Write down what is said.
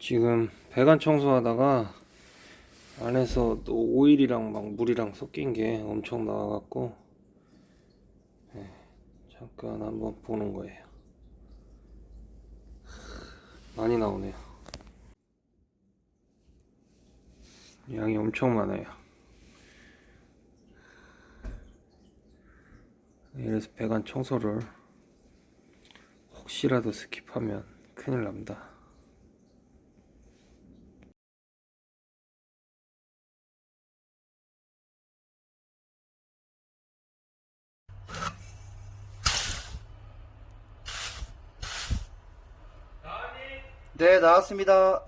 지금 배관 청소하다가 안에서 또 오일이랑 막 물이랑 섞인 게 엄청 나와갖고 네, 잠깐 한번 보는 거예요. 많이 나오네요. 양이 엄청 많아요. 이래서 배관 청소를 혹시라도 스킵하면 큰일 납니다. 네, 나왔습니다.